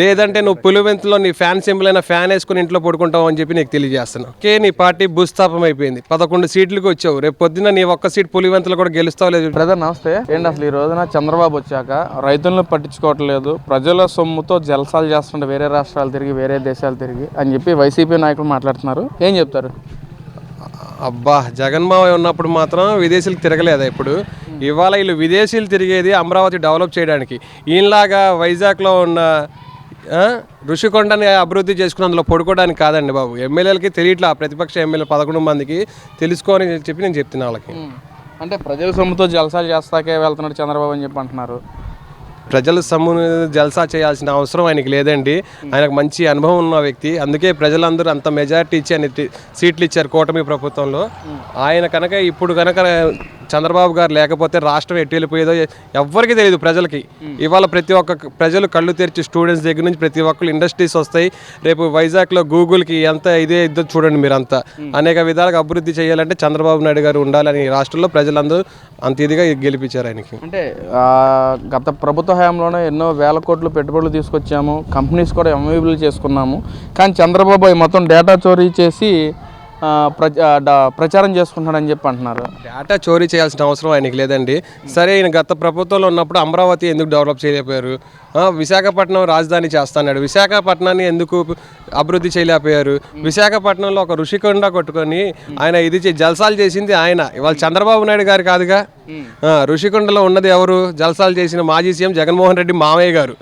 లేదంటే నువ్వు పులివెంతులో నీ ఫ్యాన్ సింబల్ అయిన ఫ్యాన్ వేసుకుని ఇంట్లో పడుకుంటావు అని చెప్పి నీకు తెలియజేస్తున్నాను. కే నీ పార్టీ భూస్థాపం అయిపోయింది. పదకొండు సీట్లకు వచ్చావు. రేపు పొద్దున్న నీ ఒక్క సీట్ పులివెంతులో కూడా గెలుస్తావు లేదు. బ్రదర్ నమస్తే. ఏంటి అసలు ఈ రోజున చంద్రబాబు వచ్చాక రైతులను పట్టించుకోవట్లేదు ప్రజల సొమ్ముతో జలసాలు చేస్తుంటే వేరే రాష్ట్రాలు తిరిగి వేరే దేశాలు తిరిగి అని చెప్పి వైసీపీ నాయకులు మాట్లాడుతున్నారు. ఏం చెప్తారు? అబ్బా జగన్మోహన్ ఉన్నప్పుడు మాత్రం విదేశీలకు తిరగలేదా ఇప్పుడు? ఇవాళ వీళ్ళు విదేశీలు తిరిగేది అమరావతి డెవలప్ చేయడానికి. ఈయనలాగా వైజాగ్లో ఉన్న ఋషికొండని అభివృద్ధి చేసుకుని అందులో పడుకోవడానికి కాదండి బాబు. ఎమ్మెల్యేలకి తెలియట్లా ప్రతిపక్ష ఎమ్మెల్యే పదకొండు మందికి తెలుసుకోని చెప్పి నేను చెప్తున్నా వాళ్ళకి. అంటే ప్రజల సొమ్ముతో జలసాలు చేస్తాకే వెళ్తున్నాడు చంద్రబాబు అని చెప్పి అంటున్నారు. ప్రజల సమ్ము జల్సా చేయాల్సిన అవసరం ఆయనకి లేదండి. ఆయనకు మంచి అనుభవం ఉన్న వ్యక్తి. అందుకే ప్రజలందరూ అంత మెజారిటీ ఇచ్చి ఆయన సీట్లు ఇచ్చారు కూటమి ప్రభుత్వంలో. ఆయన కనుక ఇప్పుడు కనుక చంద్రబాబు గారు లేకపోతే రాష్ట్రం ఎటు వెళ్ళిపోయేదో ఎవ్వరికీ తెలియదు ప్రజలకి. ఇవాళ ప్రతి ఒక్క ప్రజలు కళ్ళు తెరిచి స్టూడెంట్స్ దగ్గర నుంచి ప్రతి ఒక్కరు ఇండస్ట్రీస్ వస్తాయి. రేపు వైజాగ్లో గూగుల్కి ఎంత ఇదే ఇద్దో చూడండి మీరంతా. అనేక విధాలుగా అభివృద్ధి చేయాలంటే చంద్రబాబు నాయుడు గారు ఉండాలని రాష్ట్రంలో ప్రజలందరూ అంత ఇదిగా గెలిపించారు ఆయనకి. అంటే గత ప్రభుత్వ హయాంలోనే ఎన్నో వేల కోట్లు పెట్టుబడులు తీసుకొచ్చాము. కంపెనీస్ కూడా ఎంవీబుల్ చేసుకున్నాము. కానీ చంద్రబాబు మొత్తం డేటా చోరీ చేసి ప్రచారం చేసుకుంటున్నాడని చెప్పి అంటున్నారు. డేటా చోరీ చేయాల్సిన అవసరం ఆయనకి లేదండి. సరే ఈయన గత ప్రభుత్వంలో ఉన్నప్పుడు అమరావతి ఎందుకు డెవలప్ చేయలేకపోయారు? విశాఖపట్నం రాజధాని చేస్తాన్నాడు. విశాఖపట్నాన్ని ఎందుకు అభివృద్ధి చేయలేకపోయారు? విశాఖపట్నంలో ఒక ఋషికొండ కొట్టుకొని ఆయన ఇది జల్సాలు చేసింది ఆయన. ఇవాళ చంద్రబాబు నాయుడు గారు కాదుగా? ఋషికొండలో ఉన్నది ఎవరు? జల్సాలు చేసిన మాజీ సీఎం జగన్మోహన్ రెడ్డి మామయ్య గారు.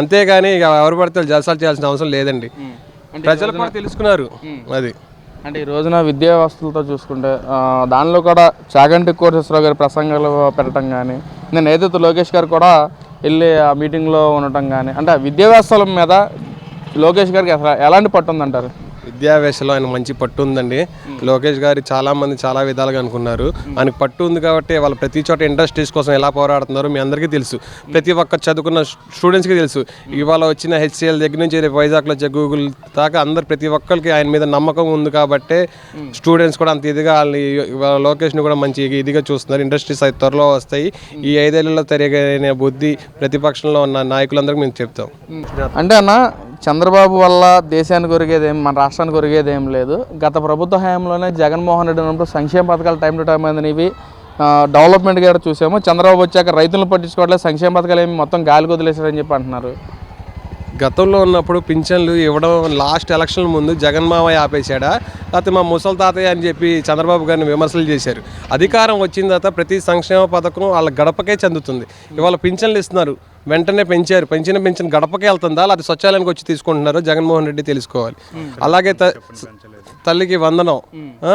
అంతేగాని ఇక ఎవరు పడితే జల్సాలు చేయాల్సిన అవసరం లేదండి. ప్రజలు కూడా తెలుసుకున్నారు అది. అంటే ఈ రోజున విద్యా వ్యవస్థలతో చూసుకుంటే దానిలో కూడా చాగంటి కోటేశ్వరరావు గారి ప్రసంగాలు పెట్టడం కానీ నేను ఏదైతే లోకేష్ గారు కూడా వెళ్ళి ఆ మీటింగ్లో ఉండటం కానీ అంటే ఆ విద్యా వ్యవస్థల మీద లోకేష్ గారికి అసలు ఎలాంటి పట్టు ఉందంటారు? విద్యావేశలో ఆయన మంచి పట్టు ఉందండి. లోకేష్ గారి చాలా మంది చాలా విధాలుగా అనుకున్నారు. ఆయనకు పట్టు ఉంది కాబట్టి వాళ్ళ ప్రతి చోట ఇండస్ట్రీస్ కోసం ఎలా పోరాడుతున్నారో మీ అందరికీ తెలుసు. ప్రతి ఒక్క చదువుకున్న స్టూడెంట్స్కి తెలుసు. ఇవాళ వచ్చిన హెచ్సిఎల్ దగ్గర నుంచి రేపు వైజాగ్లో వచ్చే గూగుల్ దాకా అందరు ప్రతి ఒక్కరికి ఆయన మీద నమ్మకం ఉంది కాబట్టి స్టూడెంట్స్ కూడా అంత ఇదిగా వాళ్ళని ఇవాళ లోకేష్ని కూడా మంచి ఇదిగా చూస్తున్నారు. ఇండస్ట్రీస్ అయితే త్వరలో వస్తాయి. ఈ ఐదేళ్ళలో తిరిగిన బుద్ధి ప్రతిపక్షంలో ఉన్న నాయకులందరికీ మేము చెప్తాం. అంటే అన్న చంద్రబాబు వల్ల దేశానికి ఒరిగేది మన రాష్ట్రానికి కొరిగేదేం లేదు. గత ప్రభుత్వ హయాంలోనే జగన్మోహన్ రెడ్డి ఉన్నప్పుడు సంక్షేమ పథకాలు టైం టు టైం అనేవి డెవలప్మెంట్ గారు చూసాము. చంద్రబాబు వచ్చాక రైతులను పట్టించుకోవట్లేదు సంక్షేమ పథకాలు ఏమి మొత్తం గాలి వదిలేశారని చెప్పి అంటున్నారు. గతంలో ఉన్నప్పుడు పింఛన్లు ఇవ్వడం లాస్ట్ ఎలక్షన్ ముందు జగన్మామయ్య ఆపేశాడా? లేకపోతే మా ముసలి తాతయ్య అని చెప్పి చంద్రబాబు గారిని విమర్శలు చేశారు. అధికారం వచ్చిన తర్వాత ప్రతి సంక్షేమ పథకం వాళ్ళ గడపకే చెందుతుంది. ఇవాళ పింఛన్లు ఇస్తున్నారు. వెంటనే పెంచారు. పెంచిన పెన్షన్ గడపకే వెళ్తుందా? లేకపోతే స్వచ్ఛాలయానికి వచ్చి తీసుకుంటున్నారో? జగన్మోహన్ రెడ్డి తెలుసుకోవాలి. అలాగే త- తల్లికి వందనం.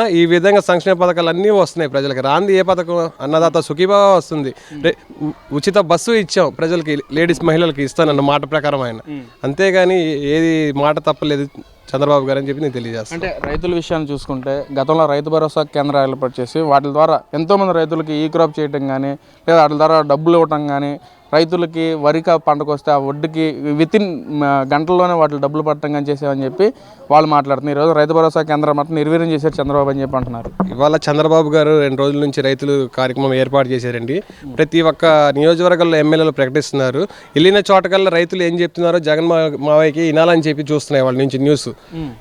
ఈ విధంగా సంక్షేమ పథకాలు అన్నీ వస్తున్నాయి ప్రజలకి. రాంది ఏ పథకం? అన్నదాత సుఖీభావ వస్తుంది. ఉచిత బస్సు ఇచ్చాం ప్రజలకి లేడీస్ మహిళలకి ఇస్తానన్న మాట ప్రకారం ఆయన. అంతేగాని ఏది మాట తప్పలేదు చంద్రబాబు గారు అని చెప్పి నేను తెలియజేస్తాను. అంటే రైతుల విషయాన్ని చూసుకుంటే గతంలో రైతు భరోసా కేంద్రాలు ఏర్పాటు చేసి వాటి ద్వారా ఎంతోమంది రైతులకి ఈ క్రాప్ చేయటం కానీ లేదా వాటి ద్వారా డబ్బులు ఇవ్వటం కానీ రైతులకి వరి కా- పంటకు వస్తే ఆ వడ్డుకి విత్ ఇన్ గంటల్లోనే వాటి డబ్బులు పట్టడం కానీ చేసామని చెప్పి వాళ్ళు మాట్లాడుతున్నారు. ఈరోజు రైతు భరోసా కేంద్రం మాత్రం నిర్వీర్యం చేశారు చంద్రబాబు అని చెప్పి అంటున్నారు. ఇవాళ చంద్రబాబు గారు రెండు రోజుల నుంచి రైతులు కార్యక్రమం ఏర్పాటు చేశారండి. ప్రతి ఒక్క నియోజకవర్గంలో ఎమ్మెల్యేలు ప్రకటిస్తున్నారు. వెళ్ళిన చోటకల్లా రైతులు ఏం చెప్తున్నారో జగన్ మా మావయ్యకి వినాలని చెప్పి చూస్తున్నాయి వాళ్ళ నుంచి న్యూస్.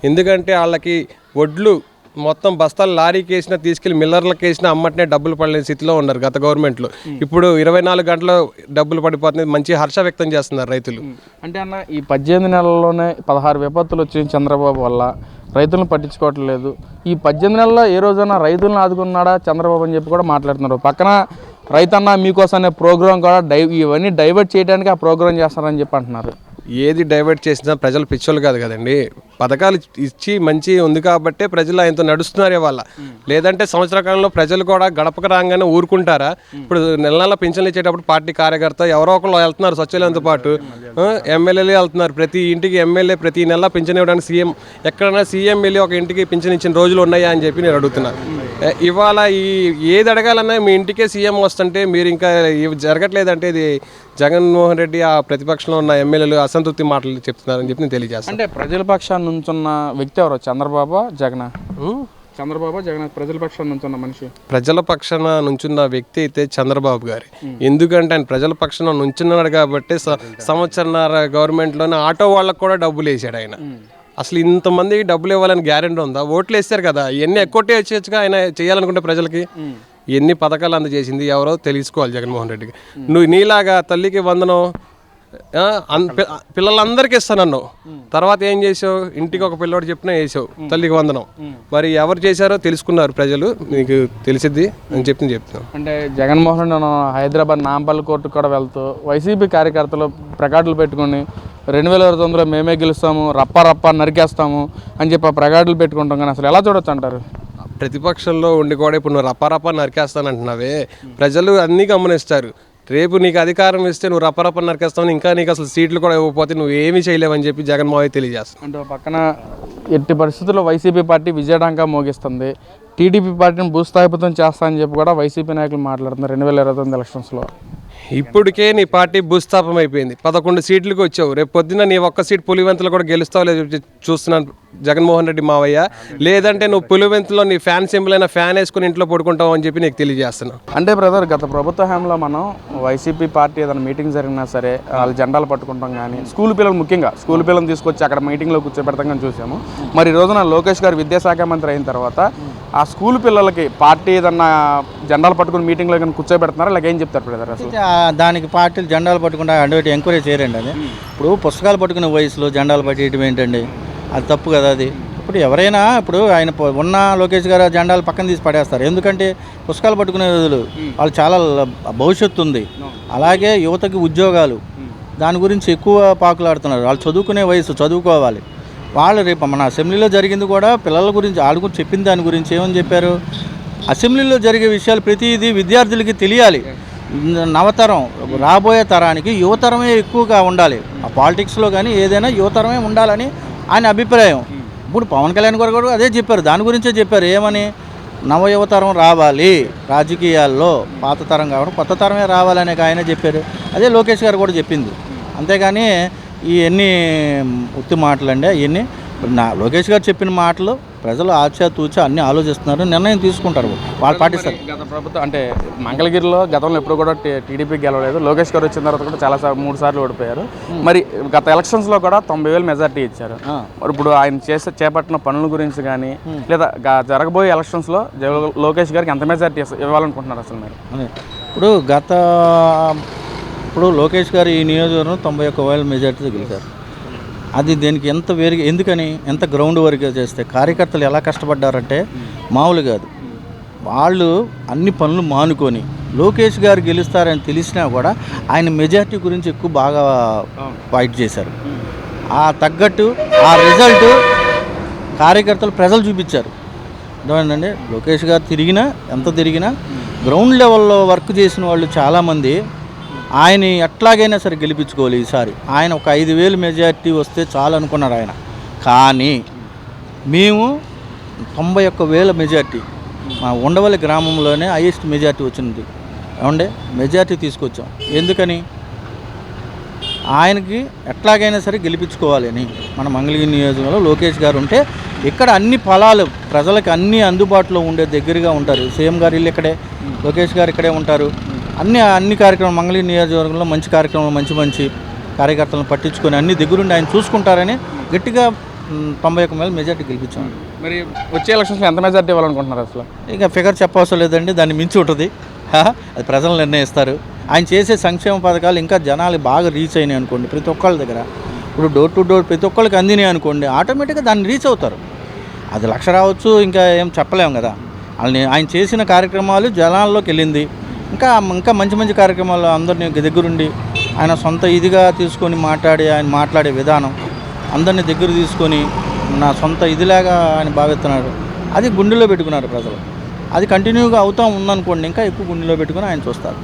ఎందుకంటే వాళ్ళకి వడ్లు మొత్తం బస్తాలు లారీకి వేసినా తీసుకెళ్ళి మిల్లర్లకు వేసినా అమ్మటనే డబ్బులు పడలేని స్థితిలో ఉన్నారు గత గవర్నమెంట్లో. ఇప్పుడు ఇరవై నాలుగు గంటలు డబ్బులు పడిపోతుంది మంచి హర్ష వ్యక్తం చేస్తున్నారు రైతులు. అంటే అన్న ఈ పద్దెనిమిది నెలల్లోనే పదహారు విపత్తులు వచ్చిన చంద్రబాబు వల్ల. రైతులను పట్టించుకోవట్లేదు ఈ పద్దెనిమిది నెలల్లో ఏ రోజైనా రైతులను ఆదుకున్నాడా చంద్రబాబు అని చెప్పి కూడా మాట్లాడుతున్నారు. పక్కన రైతన్న మీకోసం అనే ప్రోగ్రాం కూడా డై ఇవన్నీ డైవర్ట్ చేయడానికి ఆ ప్రోగ్రాం చేస్తారని చెప్పి అంటున్నారు. ఏది డైవర్ట్ చేసినా ప్రజలు పిచ్చోళ్ళు కాదు కదండి. పథకాలు ఇచ్చి మంచి ఉంది కాబట్టే ప్రజలు ఆయనతో నడుస్తున్నారు ఇవాళ లేదంటే సంవత్సర కాలంలో ప్రజలు కూడా గడపక రాగానే ఊరుకుంటారా? ఇప్పుడు నెల నెల పింఛన్లు ఇచ్చేటప్పుడు పార్టీ కార్యకర్త ఎవరో ఒకరు వెళ్తున్నారు స్వచ్ఛలతో పాటు. ఎమ్మెల్యేలు వెళ్తున్నారు. ప్రతి ఇంటికి ఎమ్మెల్యే ప్రతి నెల పింఛన్ ఇవ్వడానికి సీఎం ఎక్కడైనా సీఎం వెళ్ళి ఒక ఇంటికి పింఛన్ ఇచ్చిన రోజులు ఉన్నాయా అని చెప్పి నేను అడుగుతున్నా. ఇవాళ ఈ ఏది అడగాలన్నా మీ ఇంటికే సీఎం వస్తుంటే మీరు ఇంకా ఇవి జరగట్లేదంటే ఇది జగన్మోహన్ రెడ్డి ఆ ప్రతిపక్షంలో ఉన్న ఎమ్మెల్యేలు అసంతృప్తి మాటలు చెప్తున్నారని చెప్పి నేను తెలియజేస్తాను అంటే ప్రజల పక్షాన్ని నుంచున్న వ్యక్తి ఎవరు? చంద్రబాబు జగన్? చంద్రబాబు జగన్ ప్రజల పక్షాన్ని నుంచి ఉన్న మనిషి. ప్రజల పక్షాన నుంచున్న వ్యక్తి అయితే చంద్రబాబు గారి. ఎందుకంటే ఆయన ప్రజల పక్షాన నుంచున్నాడు కాబట్టి సంవత్సరన్నర గవర్నమెంట్లోనే ఆటో వాళ్ళకు కూడా డబ్బులు వేసాడు ఆయన. అసలు ఇంతమందికి డబ్బులు ఇవ్వాలని గ్యారెంటీ ఉందా? ఓట్లు వేస్తారు కదా. ఇవన్నీ ఎక్కువ వచ్చేచ్చుగా ఆయన చేయాలనుకుంటే ప్రజలకి. ఎన్ని పథకాలు అందజేసింది ఎవరో తెలుసుకోవాలి జగన్మోహన్ రెడ్డికి. నువ్వు నీలాగా తల్లికి వందనం అన్- పిల్లలందరికీ ఇస్తానన్నావు. తర్వాత ఏం చేసావు? ఇంటికి ఒక పిల్లోడు చెప్పినా వేసావు తల్లికి వందనం. మరి ఎవరు చేశారో తెలుసుకున్నారు ప్రజలు నీకు తెలిసిద్ది అని చెప్పి నేను చెప్తున్నాను అంటే జగన్మోహన్ రెడ్డి హైదరాబాద్ నాంపల్లి కోర్టుకు కూడా వెళ్తూ వైసీపీ కార్యకర్తలు ప్రకాట్లు పెట్టుకొని రెండు వేల ఇరవై తొమ్మిదిలో మేమే గెలుస్తాము రప్ప రప్ప నరికేస్తాము అని చెప్పి ఆ పెట్టుకుంటాం కానీ అసలు ఎలా చూడొచ్చు అంటారు? ప్రతిపక్షంలో ఉండి కూడా ఇప్పుడు నువ్వు రపరప నరికేస్తానంటున్నావే. ప్రజలు అన్నీ గమనిస్తారు. రేపు నీకు అధికారం ఇస్తే నువ్వు రపరప నరికేస్తావు ఇంకా నీకు అసలు సీట్లు కూడా ఇవ్వకపోతే నువ్వు ఏమీ చేయలేవని చెప్పి జగన్మోహన్ తెలియజేస్తాను అంటే పక్కన ఎట్టి పరిస్థితుల్లో వైసీపీ పార్టీ విజయడంగా మోగిస్తుంది. టీడీపీ పార్టీని భూస్థాపితం చేస్తా అని చెప్పి కూడా వైసీపీ నాయకులు మాట్లాడుతున్నారు. రెండు వేల ఇరవై తొమ్మిది ఎలక్షన్స్లో ఇప్పటికే నీ పార్టీ భూస్థాపం అయిపోయింది పదకొండు సీట్లకు వచ్చావు. రేపు పొద్దున్న నీ ఒక్క సీట్ పులివెంతలు కూడా గెలుస్తావు లేదు చూస్తున్నాను జగన్మోహన్ రెడ్డి మావయ్య. లేదంటే నువ్వు పులివెంతలో నీ ఫ్యాన్ సింబల్ అయినా ఫ్యాన్ వేసుకుని ఇంట్లో పడుకుంటావు అని చెప్పి నీకు తెలియజేస్తున్నాను అంటే బ్రదర్ గత ప్రభుత్వ హయాంలో మనం వైసీపీ పార్టీ ఏదైనా మీటింగ్ జరిగినా సరే వాళ్ళు జెండాలు పట్టుకుంటాం కానీ స్కూల్ పిల్లలు ముఖ్యంగా స్కూల్ పిల్లలు తీసుకొచ్చి అక్కడ మీటింగ్లో కూర్చోబెడతాం కానీ చూసాము. మరి ఈ రోజున లోకేష్ గారు విద్యాశాఖ మంత్రి అయిన తర్వాత ఆ స్కూల్ పిల్లలకి పార్టీ ఏదన్నా జెండాలు పట్టుకుని మీటింగ్లో కానీ కూర్చోబెడుతున్నారా? లేక ఏం చెప్తారు బ్రదర్ అసలు? దానికి పార్టీలు జెండాలు పట్టుకుంటే అటువంటి ఎంకరేజ్ చేయరండి అది. ఇప్పుడు పుస్తకాలు పట్టుకునే వయసులో జెండాలు పట్టేయడం ఏంటండి? అది తప్పు కదా అది. ఇప్పుడు ఎవరైనా ఇప్పుడు ఆయన ఉన్న లోకేష్ గారు జెండాలు పక్కన తీసి పడేస్తారు. ఎందుకంటే పుస్తకాలు పట్టుకునే రోజులు వాళ్ళు చాలా భవిష్యత్తు ఉంది. అలాగే యువతకి ఉద్యోగాలు. దాని గురించి ఎక్కువ పాకులాడుతున్నారు. వాళ్ళు చదువుకునే వయసు చదువుకోవాలి. వాళ్ళు రేపు మన అసెంబ్లీలో జరిగింది కూడా పిల్లల గురించి వాళ్ళ గురించి చెప్పిన దాని గురించి ఏమని చెప్పారు? అసెంబ్లీలో జరిగే విషయాలు ప్రతిదీ విద్యార్థులకి తెలియాలి. నవతరం రాబోయే తరానికి యువతరమే ఎక్కువగా ఉండాలి. ఆ పాలిటిక్స్లో కానీ ఏదైనా యువతరమే ఉండాలని ఆయన అభిప్రాయం. ఇప్పుడు పవన్ కళ్యాణ్ గారు కూడా అదే చెప్పారు. దాని గురించే చెప్పారు. ఏమని? నవ యువతరం రావాలి. రాజకీయాల్లో పాత తరం కాకుండా కొత్త తరమే రావాలనే ఆయన చెప్పారు. అదే లోకేష్ గారు కూడా చెప్పింది. అంతేగాని ఇవన్నీ ఉత్తి మాటలండి ఇవన్నీ నా లోకేష్ గారు చెప్పిన మాటలు ప్రజలు ఆచా తూచా అన్నీ ఆలోచిస్తున్నారు నిర్ణయం తీసుకుంటారు వాళ్ళు పాటిస్తారు. గత ప్రభుత్వం అంటే మంగళగిరిలో గతంలో ఎప్పుడు కూడా టీడీపీ గెలవలేదు. లోకేష్ గారు వచ్చిన తర్వాత కూడా చాలా మూడు సార్లు ఓడిపోయారు. మరి గత ఎలక్షన్స్లో కూడా తొంభై వేలు మెజార్టీ ఇచ్చారు. మరి ఇప్పుడు ఆయన చేసే చేపట్టిన పనుల గురించి కానీ లేదా జరగబోయే ఎలక్షన్స్లో లోకేష్ గారికి ఎంత మెజార్టీ ఇవ్వాలనుకుంటున్నారు అసలు మీరు. ఇప్పుడు గత ఇప్పుడు లోకేష్ గారు ఈ నియోజకవర్గం తొంభై ఒక్క వేల మెజార్టీతో గెలిచారు. అది దీనికి ఎంత వేరుగా ఎందుకని ఎంత గ్రౌండ్ వర్క్ చేస్తే కార్యకర్తలు ఎలా కష్టపడ్డారంటే మామూలు కాదు. వాళ్ళు అన్ని పనులు మానుకొని లోకేష్ గారు గెలుస్తారని తెలిసినా కూడా ఆయన మెజార్టీ గురించి ఎక్కువ బాగా ఫైట్ చేశారు. ఆ తగ్గట్టు ఆ రిజల్ట్ కార్యకర్తలు ప్రజలు చూపించారు. అర్థమైందండి లోకేష్ గారు తిరిగినా ఎంత తిరిగినా గ్రౌండ్ లెవెల్లో వర్క్ చేసిన వాళ్ళు చాలామంది ఆయన ఎట్లాగైనా సరే గెలిపించుకోవాలి ఈసారి. ఆయన ఒక ఐదు వేలు మెజార్టీ వస్తే చాలు అనుకున్నారు ఆయన. కానీ మేము తొంభై ఒక్క వేల మెజార్టీ. మా ఉండవల్లి గ్రామంలోనే హైయెస్ట్ మెజార్టీ వచ్చింది. ఏమండే? మెజార్టీ తీసుకొచ్చాం. ఎందుకని? ఆయనకి ఎట్లాగైనా సరే గెలిపించుకోవాలి మన మంగళగిరి నియోజకవర్గంలో లోకేష్ గారు ఉంటే ఇక్కడ అన్ని ఫలాలు ప్రజలకు అన్ని అందుబాటులో ఉండే దగ్గరగా ఉంటారు. సీఎం గారు ఇల్లు ఇక్కడే లోకేష్ గారు ఇక్కడే ఉంటారు. అన్ని అన్ని కార్యక్రమాలు మంగళగిరి నియోజకవర్గంలో మంచి కార్యక్రమాలు మంచి మంచి కార్యకర్తలను పట్టించుకొని అన్ని దగ్గరుండి ఆయన చూసుకుంటారని గట్టిగా తొంభై ఒక్క వేల మెజార్టీ గెలిపించాం. మరి వచ్చే ఎలక్షన్స్లో ఎంత మెజార్టీ ఇవ్వాలనుకుంటున్నారు అసలు? ఇక ఫిగర్ చెప్పవసరం లేదండి దాన్ని మించి ఉంటుంది. అది ప్రజలు నిర్ణయిస్తారు. ఆయన చేసే సంక్షేమ పథకాలు ఇంకా జనాలు బాగా రీచ్ అయినాయి అనుకోండి ప్రతి ఒక్కళ్ళ దగ్గర. ఇప్పుడు డోర్ టు డోర్ ప్రతి ఒక్కళ్ళకి అందినాయి అనుకోండి ఆటోమేటిక్గా దాన్ని రీచ్ అవుతారు. అది లక్ష రావచ్చు ఇంకా ఏం చెప్పలేము కదా. వాళ్ళని ఆయన చేసిన కార్యక్రమాలు జనాల్లోకి వెళ్ళింది. ఇంకా ఇంకా మంచి మంచి కార్యక్రమాలు అందరినీ దగ్గరుండి ఆయన సొంత ఇదిగా తీసుకొని మాట్లాడి ఆయన మాట్లాడే విధానం అందరినీ దగ్గర తీసుకొని నా సొంత ఇదిలాగా ఆయన భావిస్తున్నారు. అది గుండెలో పెట్టుకున్నారు ప్రజలు. అది కంటిన్యూగా అవుతూ ఉందనుకోండి ఇంకా ఎక్కువ గుండెలో పెట్టుకుని ఆయన చూస్తారు.